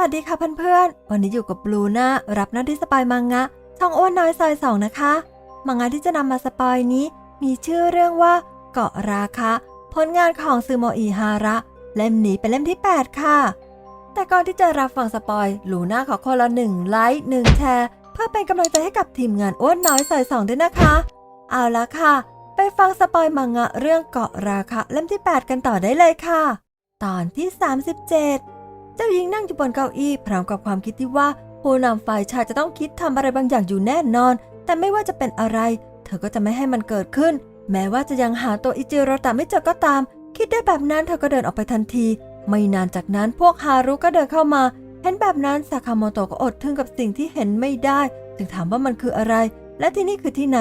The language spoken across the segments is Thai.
วัสดีค่ะเพื่อนๆ วันนี้อยู่กับบลูน่ารับหน้าที่สปอยมังงะ ช่องอ้วนน้อยซอยสองนะคะ มังงะที่จะนำมาสปอยนี้ มีชื่อเรื่องว่า เกาะราคะ ผลงานของซูโมอิฮาระ เล่มนี้เป็นเล่มที่ 8 ค่ะ แต่ก่อนที่จะรับฟังสปอยลูน่าขอคนละหนึ่งไลค์หนึ่งแชร์ เพื่อเป็นกำลังใจให้กับทีมงานอ้วนน้อยซอยสองด้วยนะคะ เอาละค่ะ ไปฟังสปอยมังงะเรื่องเกาะราคะเล่มที่ 8 กันต่อได้เลยค่ะ ตอนที่ 37 เจ้าหญิงนั่งอยู่บนเก้าอี้พร้อมกับความคิดที่ว่าผู้นำฝ่ายชายจะต้องคิดทำอะไรบางอย่างอยู่แน่นอน แต่ไม่ว่าจะเป็นอะไร เธอก็จะไม่ให้มันเกิดขึ้น แม้ว่าจะยังหาตัวอิจิโรตะไม่เจอก็ตาม คิดได้แบบนั้นเธอก็เดินออกไปทันที ไม่นานจากนั้นพวกฮารุก็เดินเข้ามา เห็นแบบนั้นซากาโมโตะก็อดทึ่งกับสิ่งที่เห็นไม่ได้ จึงถามว่ามันคืออะไร และที่นี่คือที่ไหน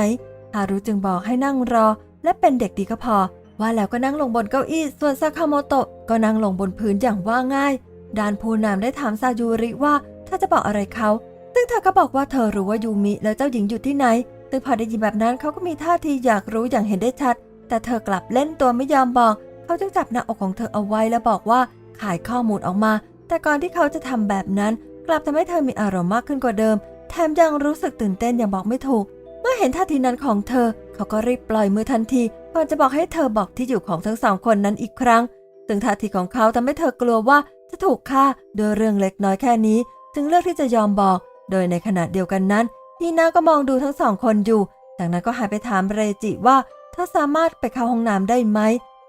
ฮารุจึงบอกให้นั่งรอ และเป็นเด็กดีก็พอ ว่าแล้วก็นั่งลงบนเก้าอี้ ส่วนซากาโมโตะก็นั่งลงบนพื้นอย่างว่าง่าย ด้านผู้นำได้ถามซายูริว่าถ้าจะบอกอะไรเขาซึ่งเธอก็บอกว่าเธอรู้ว่ายูมิและเจ้าหญิงอยู่ที่ไหนซึ่งพอได้ยินแบบนั้นเขาก็มีท่าทีอยากรู้อย่างเห็นได้ชัด แต่เธอกลับเล่นตัวไม่ยอมบอก เขาจึงจับหน้าอกของเธอเอาไว้และบอกว่าขายข้อมูลออกมา แต่ก่อนที่เขาจะทำแบบนั้น กลับทำให้เธอมีอารมณ์มากขึ้นกว่าเดิม แถมยังรู้สึกตื่นเต้นอย่างบอกไม่ถูก เมื่อเห็นท่าทีนั้นของเธอ เขาก็รีบปล่อยมือทันทีก่อนจะบอกให้เธอบอกที่อยู่ของทั้งสองคนนั้นอีกครั้งซึ่งท่าทีของเขาทำให้เธอกลัวว่า จะถูกฆ่าโดยเรื่องเล็กน้อยแค่นี้ จึงเลือกที่จะยอมบอก โดยในขณะเดียวกันนั้นทีน่าก็มองดูทั้งสองคนอยู่ จากนั้นก็หันไปถามเรจิว่าเธอสามารถไปเข้าห้องน้ำได้ไหม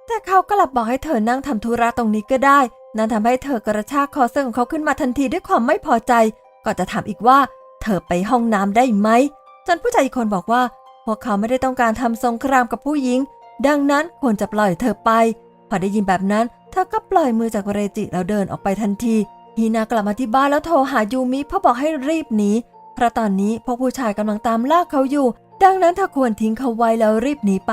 แต่เขากลับบอกให้เธอนั่งทำธุระตรงนี้ก็ได้ นั่นทำให้เธอกระชากคอเสื้อของเขาขึ้นมาทันทีด้วยความไม่พอใจก่อนจะถามอีกว่า เธอไปห้องน้ำได้ไหมจนผู้ชายอีกคนบอกว่า พวกเขาไม่ได้ต้องการทำสงครามกับผู้หญิง ดังนั้นควรจะปล่อยเธอไป พอได้ยินแบบนั้น เธอก็ปล่อยมือจากเรจิแล้วเดินออกไปทันทีฮีนากลับมาที่บ้านแล้วโทรหายูมิเพื่อบอกให้รีบหนีเพราะตอนนี้พวกผู้ชายกำลังตามลากเขาอยู่ ดังนั้นเธอควรทิ้งเขาไว้แล้วรีบหนีไป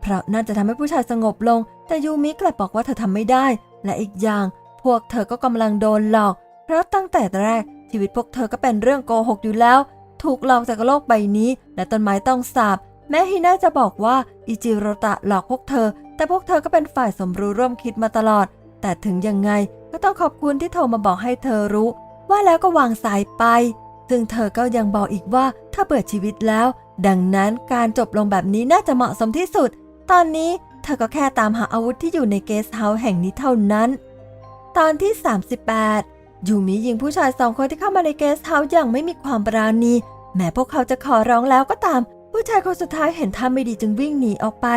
เพราะนั่นจะทำให้ผู้ชายสงบลง แต่ยูมิกลับบอกว่าเธอทำไม่ได้ และอีกอย่าง พวกเธอก็กำลังโดนหลอก เพราะตั้งแต่แรกชีวิตพวกเธอก็เป็นเรื่องโกหกอยู่แล้ว ถูกหลอกจากโลกใบนี้ และต้นไม้ต้องสาบแม้ฮิน่าจะบอกว่าอิจิโรตะหลอกพวกเธอ แต่พวกเธอก็เป็นฝ่ายสมรู้ร่วมคิดมาตลอด แต่ถึงยังไงก็ต้องขอบคุณที่โทรมาบอกให้เธอรู้ ว่าแล้วก็วางสายไป ซึ่งเธอก็ยังบอกอีกว่าถ้าเบื่อชีวิตแล้ว ดังนั้นการจบลงแบบนี้น่าจะเหมาะสมที่สุด ตอนนี้เธอก็แค่ตามหาอาวุธที่อยู่ในเกสเฮาส์แห่งนี้เท่านั้น ตอนที่ 38 ยูมิยิงผู้ชายสองคนที่เข้ามาในเกสเฮาส์อย่างไม่มีความปราณี แม้พวกเขาจะขอร้องแล้วก็ตาม ผู้ชายคนสุดท้ายเห็นท่าไม่ดีจึงวิ่งหนีออกไป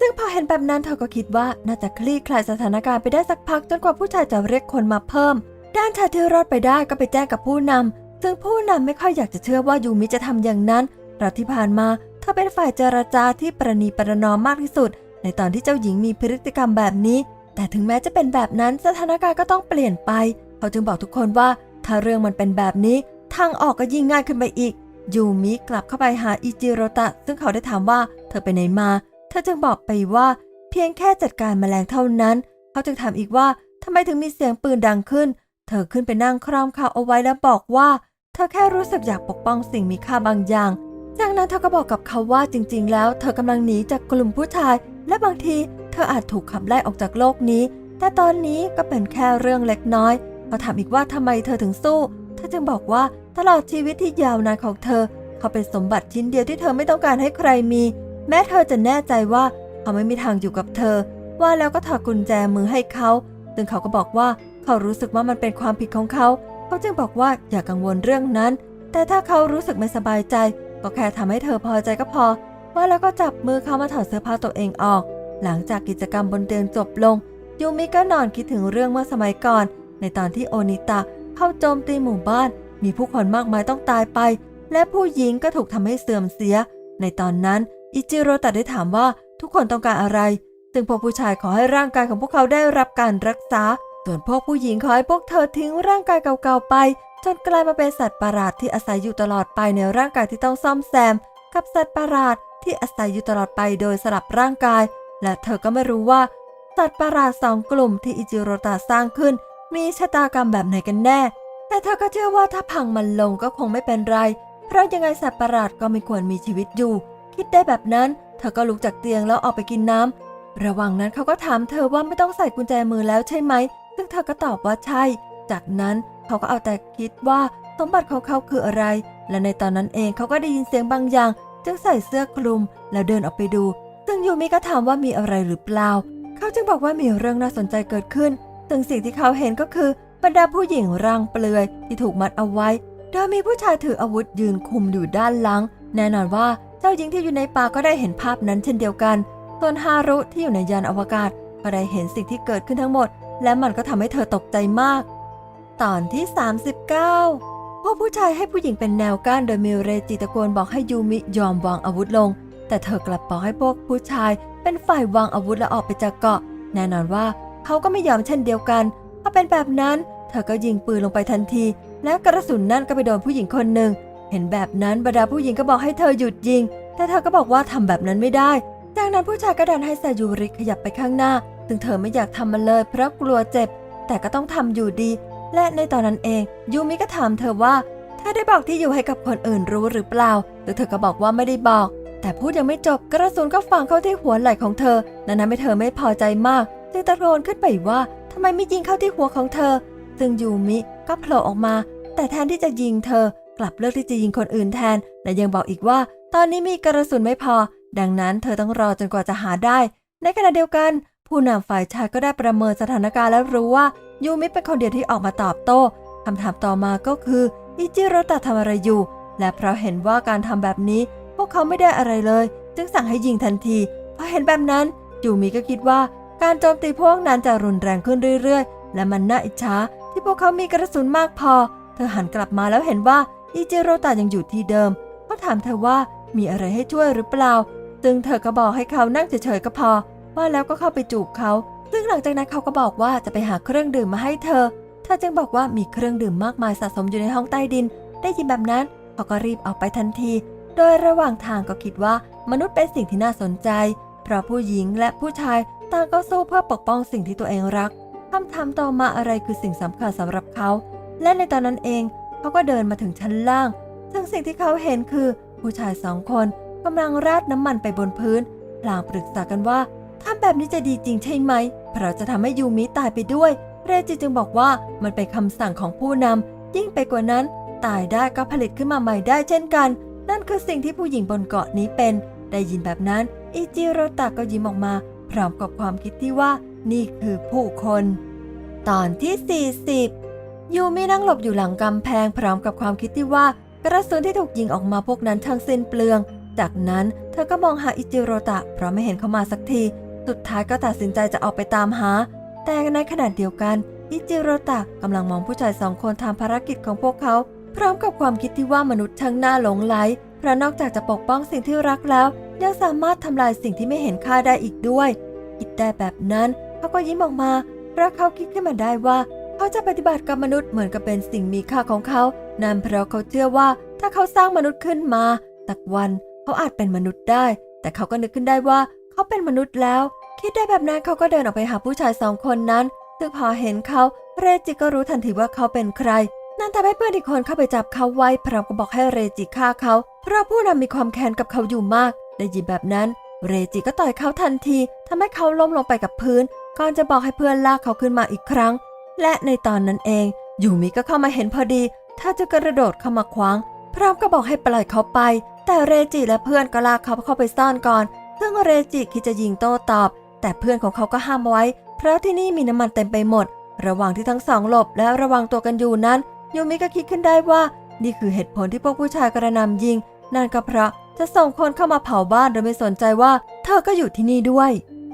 ซึ่งพอเห็นแบบนั้นเธอก็คิดว่าน่าจะคลี่คลายสถานการณ์ไปได้สักพักจนกว่าผู้ชายจะเรียกคนมาเพิ่ม ด้านชายที่รอดไปได้ก็ไปแจ้งกับผู้นำซึ่งผู้นำไม่ค่อยอยากจะเชื่อว่ายูมิจะทำอย่างนั้นเพราะที่ผ่านมาเธอเป็นฝ่ายเจรจาที่ประนีประนอมมากที่สุด ในตอนที่เจ้าหญิงมีพฤติกรรมแบบนี้ แต่ถึงแม้จะเป็นแบบนั้นสถานการณ์ก็ต้องเปลี่ยนไป เขาจึงบอกทุกคนว่าถ้าเรื่องมันเป็นแบบนี้ ทางออกก็ยิ่งง่ายขึ้นไปอีกยูมิกลับเข้าไปหาอิจิโรตะ ซึ่งเขาได้ถามว่าเธอไปไหนมา เธอจึงบอกไปว่า เพียงแค่จัดการแมลงเท่านั้น เขาจึงถามอีกว่าทำไมถึงมีเสียงปืนดังขึ้น เธอขึ้นไปนั่งคร่อมเขาเอาไว้แล้วบอกว่า เธอแค่รู้สึกอยากปกป้องสิ่งมีค่าบางอย่าง จากนั้นเธอก็บอกกับเขาว่าจริง ๆ แล้ว เธอกำลังหนีจากกลุ่มผู้ชาย และบางที เธออาจถูกขับไล่ออกจากโลกนี้ แต่ตอนนี้ก็เป็นแค่เรื่องเล็กน้อยเขาถามอีกว่าทำไมเธอถึงสู้ เธอจึงบอกว่าตลอดชีวิตที่ยาวนานของเธอ เขาเป็นสมบัติชิ้นเดียวที่เธอไม่ต้องการให้ใครมี แม้เธอจะแน่ใจว่าเขาไม่มีทางอยู่กับเธอ ว่าแล้วก็ถอดกุญแจมือให้เขาซึ่งเขาก็บอกว่าเขารู้สึกว่ามันเป็นความผิดของเขา เขาจึงบอกว่าอย่ากังวลเรื่องนั้น แต่ถ้าเขารู้สึกไม่สบายใจ ก็แค่ทำให้เธอพอใจก็พอ ว่าแล้วก็จับมือเขามาถอดเสื้อผ้าตัวเองออก หลังจากกิจกรรมบนเตียงจบลง ยูมิก็นอนคิดถึงเรื่องเมื่อสมัยก่อน ในตอนที่โอนิตะเข้าโจมตีหมู่บ้าน มีผู้คนมากมายต้องตายไป และผู้หญิงก็ถูกทำให้เสื่อมเสีย ในตอนนั้น อิจิโรตะได้ถามว่าทุกคนต้องการอะไร ซึ่งพวกผู้ชายขอให้ร่างกายของพวกเขาได้รับการรักษา ส่วนพวกผู้หญิงขอให้พวกเธอทิ้งร่างกายเก่าๆไป จนกลายมาเป็นสัตว์ประหลาดที่อาศัยอยู่ตลอดไปในร่างกายที่ต้องซ่อมแซม กับสัตว์ประหลาดที่อาศัยอยู่ตลอดไปโดยสลับร่างกาย และเธอก็ไม่รู้ว่า สัตว์ประหลาดสองกลุ่มที่อิจิโรตะสร้างขึ้น มีชะตากรรมแบบไหนกันแน่ แต่เธอก็เชื่อว่าถ้าพังมันลงก็คงไม่เป็นไร เพราะยังไงสัตว์ประหลาดก็ไม่ควรมีชีวิตอยู่ คิดได้แบบนั้น เธอก็ลุกจากเตียงแล้วออกไปกินน้ำระหว่างนั้นเขาก็ถามเธอว่าไม่ต้องใส่กุญแจมือแล้วใช่ไหม ซึ่งเธอก็ตอบว่าใช่ จากนั้นเขาก็เอาแต่คิดว่าสมบัติของเขาคืออะไร และในตอนนั้นเองเขาก็ได้ยินเสียงบางอย่าง จึงใส่เสื้อคลุมแล้วเดินออกไปดู ซึ่งยูมิก็ถามว่ามีอะไรหรือเปล่า เขาจึงบอกว่ามีเรื่องน่าสนใจเกิดขึ้น ซึ่งสิ่งที่เขาเห็นก็คือบรรดาผู้หญิงร่างเปลือยที่ถูกมัดเอาไว้ โดยมีผู้ชายถืออาวุธยืนคุมอยู่ด้านหลัง แน่นอนว่า เจ้าหญิงที่อยู่ในป่าก็ได้เห็นภาพนั้นเช่นเดียวกัน ส่วนฮารุที่อยู่ในยานอวกาศก็ได้เห็นสิ่งที่เกิดขึ้นทั้งหมด และมันก็ทำให้เธอตกใจมาก ตอนที่ 39พวกผู้ชายให้ผู้หญิงเป็นแนวกั้นโดยมีเรจิตะโกนบอกให้ยูมิยอมวางอาวุธลง แต่เธอกลับบอกให้พวกผู้ชาย เป็นฝ่ายวางอาวุธและออกไปจากเกาะ แน่นอนว่าเขาก็ไม่ยอมเช่นเดียวกันพอเป็นแบบนั้น เธอก็ยิงปืนลงไปทันที และกระสุนนั่นก็ไปโดนผู้หญิงคนหนึ่ง เห็นแบบนั้นบรรดาผู้หญิงก็บอกให้เธอหยุดยิง แต่เธอก็บอกว่าทำแบบนั้นไม่ได้ จากนั้นผู้ชายก็ดันให้ซายูริขยับไปข้างหน้า ซึ่งเธอไม่อยากทำมันเลยเพราะกลัวเจ็บ แต่ก็ต้องทำอยู่ดี และในตอนนั้นเองยูมิก็ถามเธอว่าเธอได้บอกที่อยู่ให้กับคนอื่นรู้หรือเปล่าหรือเธอก็บอกว่าไม่ได้บอก แต่พูดยังไม่จบกระสุนก็ฝังเข้าที่หัวไหล่ของเธอ นั่นทำให้เธอไม่พอใจมากจึงตะโกนขึ้นไปว่าทำไมไม่ยิงเข้าที่หัวของเธอ ซึ่งยูมิก็โผล่ออกมา แต่แทนที่จะยิงเธอ กลับเลือกที่จะยิงคนอื่นแทน และยังบอกอีกว่า ตอนนี้มีกระสุนไม่พอ ดังนั้นเธอต้องรอจนกว่าจะหาได้ ในขณะเดียวกัน ผู้นำฝ่ายชายก็ได้ประเมินสถานการณ์และรู้ว่ายูมิเป็นคนเดียวที่ออกมาตอบโต้คำถามต่อมาก็คืออิจิโรตะทำอะไรอยู่ และเพราะเห็นว่าการทำแบบนี้ พวกเขาไม่ได้อะไรเลย จึงสั่งให้ยิงทันทีพอเห็นแบบนั้นยูมิก็คิดว่าการโจมตีพวกนั้นจะรุนแรงขึ้นเรื่อยๆ และมันน่าอิจฉาที่พวกเขามีกระสุนมากพอ เธอหันกลับมาแล้วเห็นว่า อิจิโรตะยังอยู่ที่เดิมก็ถามเธอว่ามีอะไรให้ช่วยหรือเปล่า ซึ่งเธอก็บอกให้เขานั่งเฉยๆก็พอ ว่าแล้วก็เข้าไปจูบเขา ซึ่งหลังจากนั้นเขาก็บอกว่าจะไปหาเครื่องดื่มมาให้เธอ เธอจึงบอกว่ามีเครื่องดื่มมากมายสะสมอยู่ในห้องใต้ดิน ได้ยินแบบนั้นเขาก็รีบออกไปทันที โดยระหว่างทางก็คิดว่ามนุษย์เป็นสิ่งที่น่าสนใจ เพราะผู้หญิงและผู้ชายต่างก็สู้เพื่อปกป้องสิ่งที่ตัวเองรักคำถามต่อมาอะไรคือสิ่งสำคัญสำหรับเขา และในตอนนั้นเอง เขาก็เดินมาถึงชั้นล่าง ซึ่งสิ่งที่เขาเห็นคือผู้ชายสองคนกำลังราดน้ำมันไปบนพื้นพลางปรึกษากันว่าทำแบบนี้จะดีจริงใช่ไหม เพราะจะทำให้ยูมิตายไปด้วย เรจิจึงบอกว่ามันเป็นคำสั่งของผู้นำยิ่งไปกว่านั้น ตายได้ก็ผลิตขึ้นมาใหม่ได้เช่นกัน นั่นคือสิ่งที่ผู้หญิงบนเกาะนี้เป็น ได้ยินแบบนั้น อิจิโรตะก็ยิ้มออกมา พร้อมกับความคิดที่ว่านี่คือผู้คน ตอนที่ 40 ยูมินั่งหลบอยู่หลังกำแพงพร้อมกับความคิดที่ว่ากระสุนที่ถูกยิงออกมาพวกนั้นทั้งสิ้นเปลือง จากนั้นเธอก็มองหาอิจิโรตะ เพราะไม่เห็นเขามาสักที สุดท้ายก็ตัดสินใจจะออกไปตามหา แต่ในขณะเดียวกัน อิจิโรตะกำลังมองผู้ชายสองคนทำภารกิจของพวกเขา พร้อมกับความคิดที่ว่ามนุษย์ช่างน่าหลงไหลเพราะนอกจากจะปกป้องสิ่งที่รักแล้ว ยังสามารถทำลายสิ่งที่ไม่เห็นค่าได้อีกด้วยคิดได้แบบนั้นเขาก็ยิ้มออกมาเพราะเขาคิดขึ้นมาได้ว่า เขาจะปฏิบัติกับมนุษย์เหมือนกับเป็นสิ่งมีค่าของเขา นั่นเพราะเขาเชื่อว่าถ้าเขาสร้างมนุษย์ขึ้นมาสักวันเขาอาจเป็นมนุษย์ได้ แต่เขาก็นึกขึ้นได้ว่าเขาเป็นมนุษย์แล้ว คิดได้แบบนั้นเขาก็เดินออกไปหาผู้ชายสองคนนั้น ซึ่งพอเห็นเขาเรจิก็รู้ทันทีว่าเขาเป็นใคร นั่นทำให้เพื่อนอีกคนเข้าไปจับเขาไว้พร้อมกับบอกให้เรจิฆ่าเขา เพราะผู้นำมีความแค้นกับเขาอยู่มาก ได้ยินแบบนั้น เรจิก็ต่อยเขาทันทีทำให้เขาล้มลงไปกับพื้นก่อนจะบอกให้เพื่อนลากเขาขึ้นมาอีกครั้ง และในตอนนั้นเองยูมิก็เข้ามาเห็นพอดี ถ้าจะกระโดดเข้ามาขวาง พร้อมก็บอกให้ปล่อยเขาไป แต่เรจิและเพื่อนก็ลากเขาเข้าไปซ่อนก่อน ซึ่งเรจิคิดจะยิงโต้ตอบ แต่เพื่อนของเขาก็ห้ามไว้ เพราะที่นี่มีน้ำมันเต็มไปหมด ระหว่างที่ทั้งสองหลบและระวังตัวกันอยู่นั้นยูมิก็คิดขึ้นได้ว่า นี่คือเหตุผลที่พวกผู้ชายกระนำยิงนั่นก็เพราะจะส่งคนเข้ามาเผาบ้านโดยไม่สนใจว่า เธอก็อยู่ที่นี่ด้วย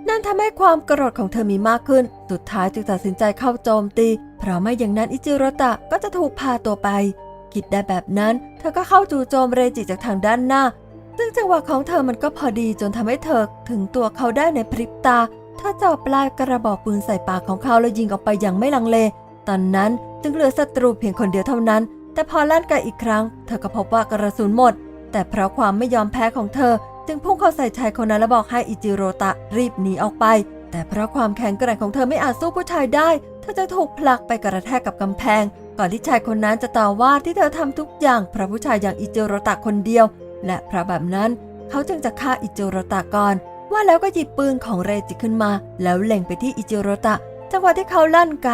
นั่นทำให้ความโกรธของเธอมีมากขึ้น สุดท้ายจึงตัดสินใจเข้าโจมตี เพราะไม่อย่างนั้นอิจิโรตะก็จะถูกพาตัวไป คิดได้แบบนั้น เธอก็เข้าจู่โจมเรจิจากทางด้านหน้า ซึ่งจังหวะของเธอมันก็พอดีจนทำให้เธอถึงตัวเขาได้ในพริบตา เธอจ่อปลายกระบอกปืนใส่ปากของเขาแล้วยิงออกไปอย่างไม่ลังเล ตอนนั้นจึงเหลือศัตรูเพียงคนเดียวเท่านั้น แต่พอลั่นไกอีกครั้ง เธอก็พบว่ากระสุนหมด แต่เพราะความไม่ยอมแพ้ของเธอ จึงพุ่งเข้าใส่ชายคนนั้นและบอกให้อิจิโรตะรีบหนีออกไป แต่เพราะความแข็งแกร่งของเธอไม่อาจสู้ผู้ชายได้ เธอจะถูกผลักไปกระแทกกับกำแพง ก่อนที่ชายคนนั้นจะต่อว่าที่เธอทำทุกอย่างเพราะผู้ชายอย่างอิจิโรตะคนเดียว และเพราะแบบนั้นเขาจึงจะฆ่าอิจิโรตะก่อน ว่าแล้วก็หยิบปืนของเรจิขึ้นมา แล้วเล็งไปที่อิจิโรตะจังหวะที่เขาลั่นไก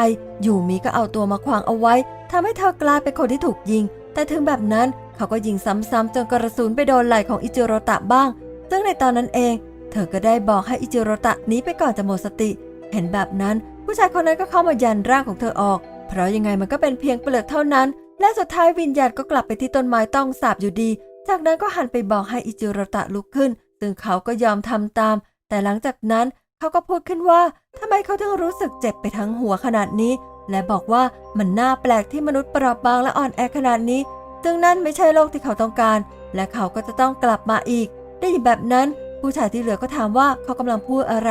ยูมิก็เอาตัวมาขวางเอาไว้ทำให้เธอกลายเป็นคนที่ถูกยิง แต่ถึงแบบนั้นเขาก็ยิงซ้ำๆจนกระสุนไปโดนไหล่ของอิจิโรตะบ้าง ซึ่งในตอนนั้นเอง เธอก็ได้บอกให้อิจิโรตะหนีไปก่อนจะหมดสติ เห็นแบบนั้น ผู้ชายคนนั้นก็เข้ามายันร่างของเธอออก เพราะยังไงมันก็เป็นเพียงเปลือกเท่านั้น และสุดท้ายวิญญาณก็กลับไปที่ต้นไม้ต้องสาบอยู่ดี จากนั้นก็หันไปบอกให้อิจิโรตะลุกขึ้น ซึ่งเขาก็ยอมทำตาม แต่หลังจากนั้นเขาก็พูดขึ้นว่าทำไมเขาถึงรู้สึกเจ็บไปทั้งหัวขนาดนี้ และบอกว่ามันน่าแปลกที่มนุษย์เปราะบางและอ่อนแอขนาดนี้ซึ่งนั่นไม่ใช่โลกที่เขาต้องการ และเขาก็จะต้องกลับมาอีก ได้ยินแบบนั้น ผู้ชายที่เหลือก็ถามว่าเขากำลังพูดอะไร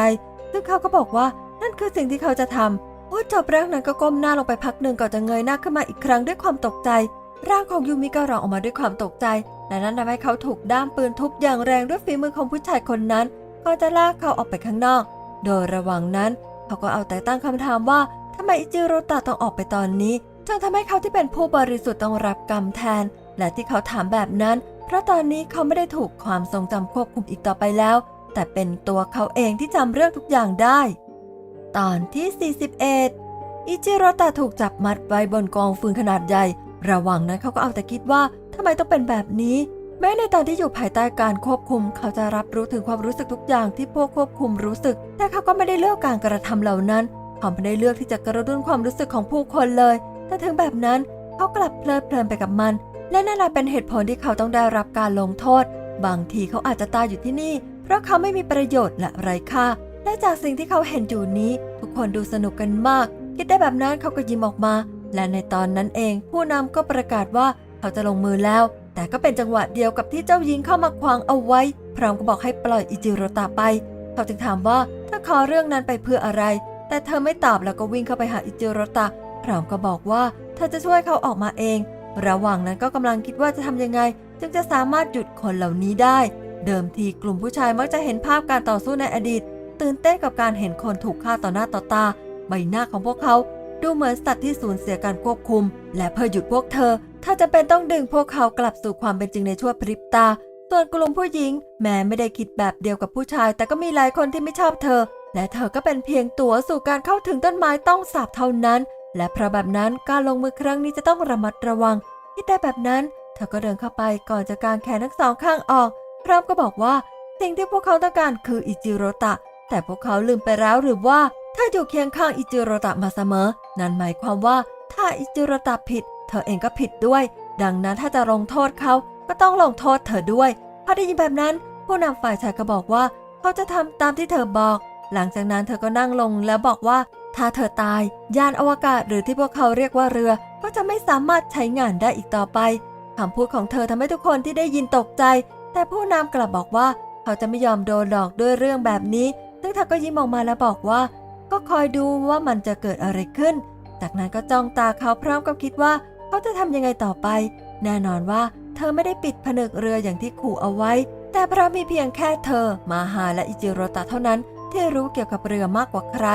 ซึ่งเขาก็บอกว่านั่นคือสิ่งที่เขาจะทำพูดจบร่างนั้นก็ก้มหน้าลงไปพักหนึ่งก่อนจะเงยหน้าขึ้นมาอีกครั้งด้วยความตกใจ ร่างของยูมิก็ร้องออกมาด้วยความตกใจและนั่นทำให้เขาถูกด้ามปืนทุบอย่างแรงด้วยฝีมือของผู้ชายคนนั้นก่อนจะลากเขาออกไปข้างนอก โดยระหว่างนั้นเขาก็เอาแต่ตั้งคำถามว่าทำไมอิจิโรตะต้องออกไปตอนนี้จนทำให้เขาที่เป็นผู้บริสุทธิ์ต้องรับกรรมแทน และที่เขาถามแบบนั้น ราะตอนนี้เขาไม่ได้ถูกความทรงจำควบคุมอีกต่อไปแล้ว แต่เป็นตัวเขาเองที่จำเรื่องทุกอย่างได้ ตอนที่ 41 อิจิโรตะถูกจับมัดไว้บนกองฟืนขนาดใหญ่ ระหว่างนั้นเขาก็เอาแต่คิดว่าทำไมต้องเป็นแบบนี้ แม้ในตอนที่อยู่ภายใต้การควบคุม เขาจะรับรู้ถึงความรู้สึกทุกอย่างที่พวกควบคุมรู้สึก แต่เขาก็ไม่ได้เลือกการกระทำเหล่านั้นเขาไม่ได้เลือกที่จะกระตุ้นความรู้สึกของผู้คนเลย แต่ถึงแบบนั้นเขากลับเพลิดเพลินไปกับมัน และนั่นแหละเป็นเหตุผลที่เขาต้องได้รับการลงโทษ บางทีเขาอาจจะตายอยู่ที่นี่ เพราะเขาไม่มีประโยชน์และไร้ค่า และจากสิ่งที่เขาเห็นอยู่นี้ ทุกคนดูสนุกกันมาก คิดได้แบบนั้นเขาก็ยิ้มออกมา และในตอนนั้นเอง ผู้นำก็ประกาศว่าเขาจะลงมือแล้ว แต่ก็เป็นจังหวะเดียวกับที่เจ้าหญิงเข้ามาขวางเอาไว้ พร้อมก็บอกให้ปล่อยอิจิโรตะไป เขาจึงถามว่าถ้าขอเรื่องนั้นไปเพื่ออะไร แต่เธอไม่ตอบแล้วก็วิ่งเข้าไปหาอิจิโรตะพร้อมก็บอกว่าเธอจะช่วยเขาออกมาเอง ระหว่างนั้นก็กำลังคิดว่าจะทำยังไง จึงจะสามารถหยุดคนเหล่านี้ได้ เดิมทีกลุ่มผู้ชายมักจะเห็นภาพการต่อสู้ในอดีต ตื่นเต้นกับการเห็นคนถูกฆ่าต่อหน้าต่อตา ใบหน้าของพวกเขา ดูเหมือนสัตว์ที่สูญเสียการควบคุม และเพื่อหยุดพวกเธอ ถ้าจะเป็นต้องดึงพวกเขากลับสู่ความเป็นจริงในชั่วพริบตา ส่วนกลุ่มผู้หญิง แม้ไม่ได้คิดแบบเดียวกับผู้ชาย แต่ก็มีหลายคนที่ไม่ชอบเธอ และเธอก็เป็นเพียงตัวสู่การเข้าถึงต้นไม้ต้องสาบเท่านั้น และเพราะแบบนั้นการลงมือครั้งนี้จะต้องระมัดระวังคิดได้แบบนั้น เธอก็เดินเข้าไปก่อนจะกางแขนทั้งสองข้างออก พร้อมก็บอกว่า สิ่งที่พวกเขาต้องการคืออิจิโรตะ แต่พวกเขาลืมไปแล้วหรือว่า ถ้าอยู่เคียงข้างอิจิโรตะมาเสมอ นั่นหมายความว่าถ้าอิจิโรตะผิด เธอเองก็ผิดด้วย ดังนั้นถ้าจะลงโทษเขาก็ต้องลงโทษเธอด้วยพอได้ยินแบบนั้น ผู้นำฝ่ายชายก็บอกว่า เขาจะทำตามที่เธอบอก หลังจากนั้นเธอก็นั่งลงแล้วบอกว่า ถ้าเธอตาย ยานอวกาศหรือที่พวกเขาเรียกว่าเรือ ก็จะไม่สามารถใช้งานได้อีกต่อไปคำพูดของเธอทำให้ทุกคนที่ได้ยินตกใจ แต่ผู้นำกลับบอกว่า เขาจะไม่ยอมโดนหลอกด้วยเรื่องแบบนี้ ซึ่งเธอก็ยิ้มออกมาแล้วบอกว่า ก็คอยดูว่ามันจะเกิดอะไรขึ้น จากนั้นก็จ้องตาเขาพร้อมกับคิดว่า เขาจะทำยังไงต่อไป แน่นอนว่า เธอไม่ได้ปิดผนึกเรืออย่างที่ขู่เอาไว้ แต่เพราะมีเพียงแค่เธอ มาหาและอิจิโรตะเท่านั้น ที่รู้เกี่ยวกับเรือมากกว่าใคร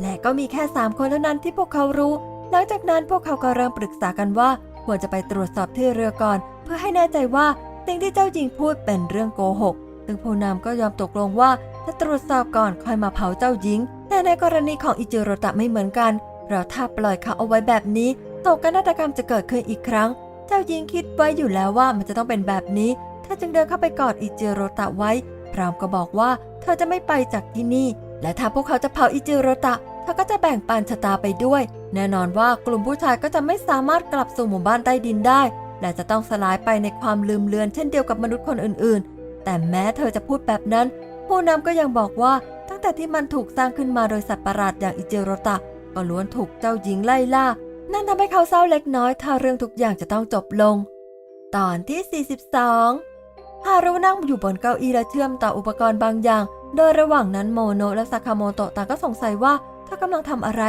และก็มีแค่สามคนเท่านั้นที่พวกเขารู้ หลังจากนั้นพวกเขาก็เริ่มปรึกษากันว่าควรจะไปตรวจสอบที่เรือก่อน เพื่อให้แน่ใจว่าสิ่งที่เจ้าหญิงพูดเป็นเรื่องโกหก ซึ่งผู้นำก็ยอมตกลงว่าจะตรวจสอบก่อนค่อยมาเผาเจ้าหญิง แต่ในกรณีของอิจิโรตะไม่เหมือนกัน เพราะถ้าปล่อยเขาเอาไว้แบบนี้โศกนาฏกรรมจะเกิดขึ้นอีกครั้ง เจ้าหญิงคิดไว้อยู่แล้วว่ามันจะต้องเป็นแบบนี้ เธอจึงเดินเข้าไปกอดอิจิโรตะไว้ พร้อมก็บอกว่าเธอจะไม่ไปจากที่นี่ และถ้าพวกเขาจะเผาอิจิโรตะเธอก็จะแบ่งปันชะตาไปด้วย แน่นอนว่ากลุ่มผู้ชายก็จะไม่สามารถกลับสู่หมู่บ้านใต้ดินได้ และจะต้องสลายไปในความลืมเลือนเช่นเดียวกับมนุษย์คนอื่นๆ แต่แม้เธอจะพูดแบบนั้น ผู้นำก็ยังบอกว่าตั้งแต่ที่มันถูกสร้างขึ้นมาโดยสัตว์ประหลาดอย่างอิจิโรตะ ก็ล้วนถูกเจ้าหญิงไล่ล่า นั่นทำให้เขาเศร้าเล็กน้อย ถ้าเรื่องทุกอย่างจะต้องจบลง ตอนที่ 42ฮารุนั่งอยู่บนเก้าอี้และเชื่อมต่ออุปกรณ์บางอย่าง โดยระหว่างนั้นโมโนะและซากาโมโตะต่างก็สงสัยว่าเธอกำลังทำอะไร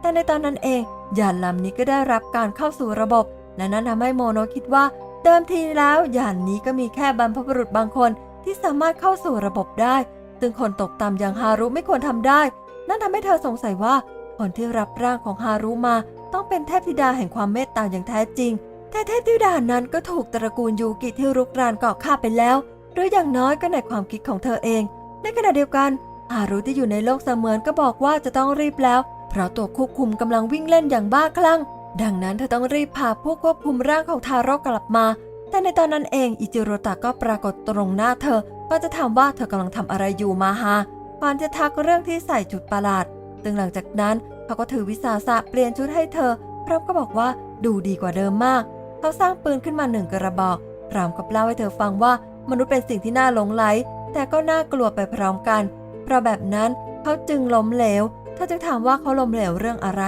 แต่ในตอนนั้นเองยานลำนี้ก็ได้รับการเข้าสู่ระบบและนั่นทำให้โมโนะคิดว่า เดิมทีแล้วยานนี้ก็มีแค่บรรพบุรุษบางคนที่สามารถเข้าสู่ระบบได้ซึ่งคนตกต่ำอย่างฮารุไม่ควรทำได้ นั่นทำให้เธอสงสัยว่า คนที่รับร่างของฮารุมาต้องเป็นเทพธิดาแห่งความเมตตาอย่างแท้จริง แต่เทพธิดานั้นก็ถูกตระกูลยูกิที่รุกรานเกาะฆ่าไปแล้ว หรืออย่างน้อยก็ในความคิดของเธอเอง ในขณะเดียวกันฮารุที่อยู่ในโลกเสมือนก็บอกว่าจะต้องรีบแล้ว เพราะตัวควบคุมกำลังวิ่งเล่นอย่างบ้าคลั่ง ดังนั้นเธอต้องรีบพาผู้ควบคุมร่างของทารกกลับมา แต่ในตอนนั้นเองอิจิโรตะก็ปรากฏตรงหน้าเธอ ก็จะถามว่าเธอกำลังทำอะไรอยู่มาฮาก่อนจะทักเรื่องที่ใส่ชุดประหลาด ซึ่งหลังจากนั้นเขาก็ถือวิสาสะเปลี่ยนชุดให้เธอ พร้อมก็บอกว่าดูดีกว่าเดิมมาก เขาสร้างปืนขึ้นมาหนึ่งกระบอก พร้อมกับเล่าให้เธอฟังว่ามนุษย์เป็นสิ่งที่น่าหลงไหล แต่ก็น่ากลัวไปพร้อมกัน เพราะแบบนั้นเขาจึงล้มเหลวเธอจึงถามว่าเขาล้มเหลวเรื่องอะไร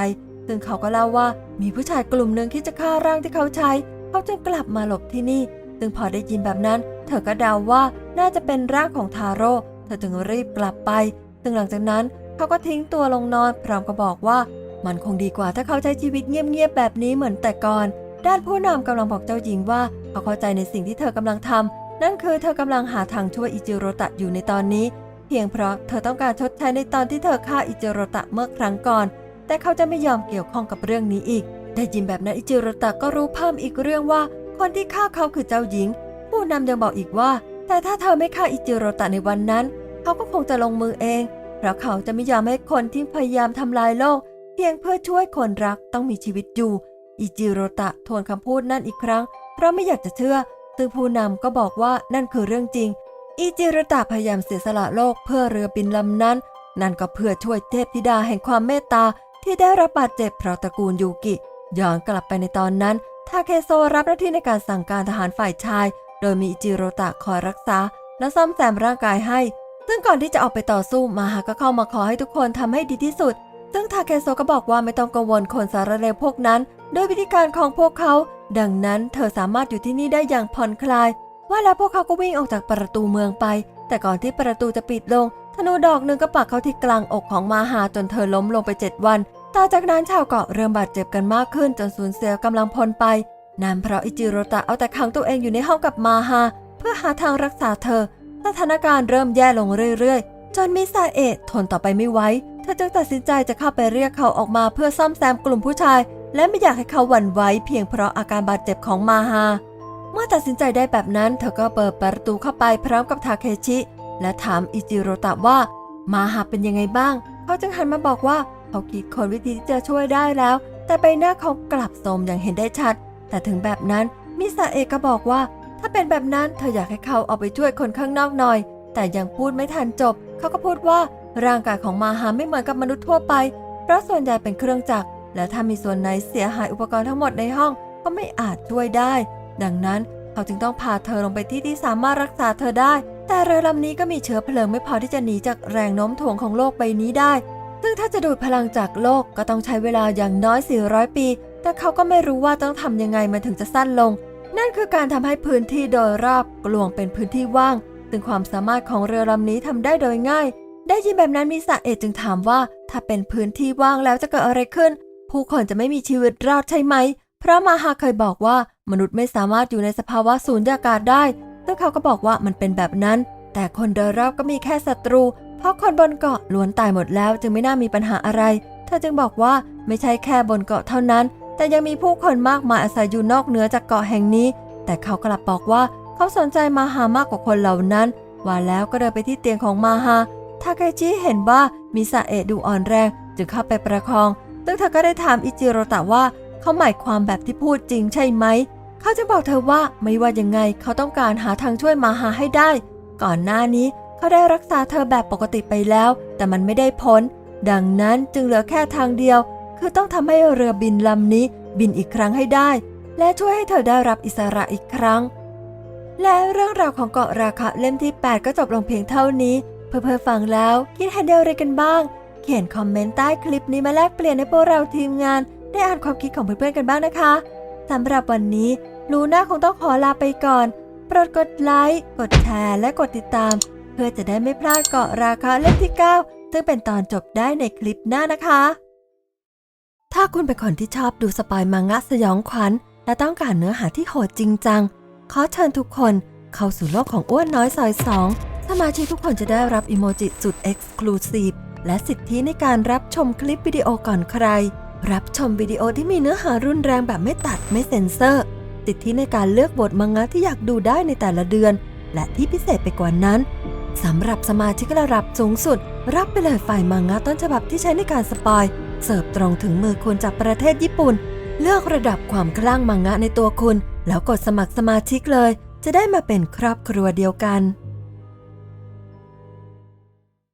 ซึ่งเขาก็เล่าว่ามีผู้ชายกลุ่มหนึ่งที่จะฆ่าร่างที่เขาใช้ เขาจึงกลับมาหลบที่นี่ ซึ่งพอได้ยินแบบนั้น เธอก็เดาว่าน่าจะเป็นร่างของทาโร่ เธอจึงรีบกลับไป ซึ่งหลังจากนั้นเขาก็ทิ้งตัวลงนอนพร้อมกับบอกว่า มันคงดีกว่าถ้าเขาใช้ชีวิตเงียบๆแบบนี้เหมือนแต่ก่อน ด้านผู้นำกำลังบอกเจ้าหญิงว่าเขาเข้าใจในสิ่งที่เธอกำลังทำ นั่นคือเธอกำลังหาทางช่วยอิจิโรตะอยู่ในตอนนี้ เพียงเพราะเธอต้องการชดใช้ในตอนที่เธอฆ่าอิจิโรตะเมื่อครั้งก่อน แต่เขาจะไม่ยอมเกี่ยวข้องกับเรื่องนี้อีก ได้ยินแบบนั้นอิจิโรตะก็รู้เพิ่มอีกเรื่องว่า คนที่ฆ่าเขาคือเจ้าหญิง ผู้นำยังบอกอีกว่า แต่ถ้าเธอไม่ฆ่าอิจิโรตะในวันนั้น เขาก็คงจะลงมือเอง เพราะเขาจะไม่ยอมให้คนที่พยายามทำลายโลก เพียงเพื่อช่วยคนรักต้องมีชีวิตอยู่ อิจิโรตะทวนคำพูดนั่นอีกครั้ง เพราะไม่อยากจะเชื่อ ซึ่งผู้นำก็บอกว่านั่นคือเรื่องจริงอิจิโรตะพยายามเสียสละโลกเพื่อเรือบินลำนั้น นั่นก็เพื่อช่วยเทพธิดาแห่งความเมตตาที่ได้รับบาดเจ็บเพราะตระกูลยูกิ ย้อนกลับไปในตอนนั้น ทาเคโซรับหน้าที่ในการสั่งการทหารฝ่ายชาย โดยมีอิจิโรตะคอยรักษา และซ่อมแซมร่างกายให้ ซึ่งก่อนที่จะออกไปต่อสู้มาฮาก็เข้ามาขอให้ทุกคนทำให้ดีที่สุด ซึ่งทาเคโซก็บอกว่าไม่ต้องกังวลคนสารเลวพวกนั้น ด้วยวิธีการของพวกเขา ดังนั้นเธอสามารถอยู่ที่นี่ได้อย่างผ่อนคลาย ว่าแล้วพวกเขาก็วิ่งออกจากประตูเมืองไป แต่ก่อนที่ประตูจะปิดลง ธนูดอกหนึ่งก็ปักเข้าที่กลางอกของมาฮาจนเธอล้มลงไปเจ็ดวัน ต่อจากนั้นชาวเกาะเริ่มบาดเจ็บกันมากขึ้นจนสูญเสียกำลังพลไป นั่นเพราะอิจิโรตะเอาแต่ขังตัวเองอยู่ในห้องกับมาฮาเพื่อหาทางรักษาเธอ สถานการณ์เริ่มแย่ลงเรื่อยๆ จนมิซาเอะทนต่อไปไม่ไหว เธอจึงตัดสินใจจะเข้าไปเรียกเขาออกมาเพื่อซ่อมแซมกลุ่มผู้ชาย และไม่อยากให้เขาหวั่นไหวเพียงเพราะอาการบาดเจ็บของมาฮา เมื่อตัดสินใจได้แบบนั้น เธอก็เปิดประตูเข้าไปพร้อมกับทาเคชิ และถามอิจิโรตะว่า มาฮาเป็นยังไงบ้าง เขาจึงหันมาบอกว่าเขาคิดคนวิธีที่จะช่วยได้แล้ว แต่ใบหน้าเขากลับโทมอย่างเห็นได้ชัด แต่ถึงแบบนั้นมิซาเอะก็บอกว่า ถ้าเป็นแบบนั้นเธออยากให้เขาเอาไปช่วยคนข้างนอกหน่อย แต่ยังพูดไม่ทันจบ เขาก็พูดว่าร่างกายของมาฮาไม่เหมือนกับมนุษย์ทั่วไป เพราะส่วนใหญ่เป็นเครื่องจักร และถ้ามีส่วนไหนเสียหายอุปกรณ์ทั้งหมดในห้องก็ไม่อาจช่วยได้ ดังนั้นเขาจึงต้องพาเธอลงไปที่ที่สามารถรักษาเธอได้ แต่เรือลำนี้ก็มีเชื้อเพลิงไม่พอที่จะหนีจากแรงโน้มถ่วงของโลกใบนี้ได้ ซึ่งถ้าจะดูดพลังจากโลกก็ต้องใช้เวลาอย่างน้อย 400 ปี แต่เขาก็ไม่รู้ว่าต้องทำยังไงมันถึงจะสั้นลง นั่นคือการทำให้พื้นที่โดยรอบกลวงเป็นพื้นที่ว่าง ซึ่งความสามารถของเรือลำนี้ทำได้โดยง่าย ได้ยินแบบนั้นมิสาเอจึงถามว่า ถ้าเป็นพื้นที่ว่างแล้วจะเกิดอะไรขึ้น ผู้คนจะไม่มีชีวิตรอดใช่ไหมเพราะมาฮาเคยบอกว่ามนุษย์ไม่สามารถอยู่ในสภาวะสูญญากาศได้ซึ่งเขาก็บอกว่ามันเป็นแบบนั้น แต่คนโดยรอบก็มีแค่ศัตรู เพราะคนบนเกาะล้วนตายหมดแล้วจึงไม่น่ามีปัญหาอะไร เธอจึงบอกว่าไม่ใช่แค่บนเกาะเท่านั้น แต่ยังมีผู้คนมากมายอาศัยอยู่นอกเหนือจากเกาะแห่งนี้ แต่เขากลับบอกว่าเขาสนใจมาฮามากกว่าคนเหล่านั้น ว่าแล้วก็เดินไปที่เตียงของมาฮาทาเคชิเห็นว่ามิซาเอะดูอ่อนแรงจึงเข้าไปประคอง ซึ่งเธอก็ได้ถามอิจิโรตะว่า เขาหมายความแบบที่พูดจริงใช่ไหม เขาจะบอกเธอว่าไม่ว่ายังไงเขาต้องการหาทางช่วยมาฮาให้ได้ ก่อนหน้านี้เขาได้รักษาเธอแบบปกติไปแล้ว แต่มันไม่ได้ผลดังนั้นจึงเหลือแค่ทางเดียว คือต้องทำให้เรือบินลำนี้บินอีกครั้งให้ได้ และช่วยให้เธอได้รับอิสระอีกครั้ง และเรื่องราวของเกาะราคะเล่มที่ 8 ก็จบลงเพียงเท่านี้ เพื่อๆฟังแล้วคิดเห็นเดียวอะไรกันบ้าง ขียนคอมเมนต์ใต้คลิปนี้มาแลกเปลี่ยนให้พวกเราทีมงาน ได้อ่านความคิดของเพื่อนๆกันบ้างนะคะสำหรับวันนี้ลูน่าคงต้องขอลาไปก่อน โปรดกดไลค์ กดแชร์ และกดติดตาม เพื่อจะได้ไม่พลาดเกาะราคาเล่มที่ 9 ซึ่งเป็นตอนจบได้ในคลิปหน้านะคะ ถ้าคุณเป็นคนที่ชอบดูสปอยมังงะสยองขวัญ และต้องการเนื้อหาที่โหดจริงจัง ขอเชิญทุกคนเข้าสู่โลกของอ้วนน้อยซอยสองสมาชิกทุกคนจะได้รับอิโมจิสุด Exclusive และสิทธิในการรับชมคลิปวิดีโอก่อนใคร รับชมวิดีโอที่มีเนื้อหารุนแรงแบบไม่ตัดไม่เซ็นเซอร์ สิทธิในการเลือกบทมังงะที่อยากดูได้ในแต่ละเดือน และที่พิเศษไปกว่านั้นสำหรับสมาชิกระดับสูงสุด รับไปเลยฝ่ายมังงะต้นฉบับที่ใช้ในการสปอย เสิร์ฟตรงถึงมือคุณจากประเทศญี่ปุ่น เลือกระดับความคลั่งมังงะในตัวคุณ แล้วกดสมัครสมาชิกเลย จะได้มาเป็นครอบครัวเดียวกัน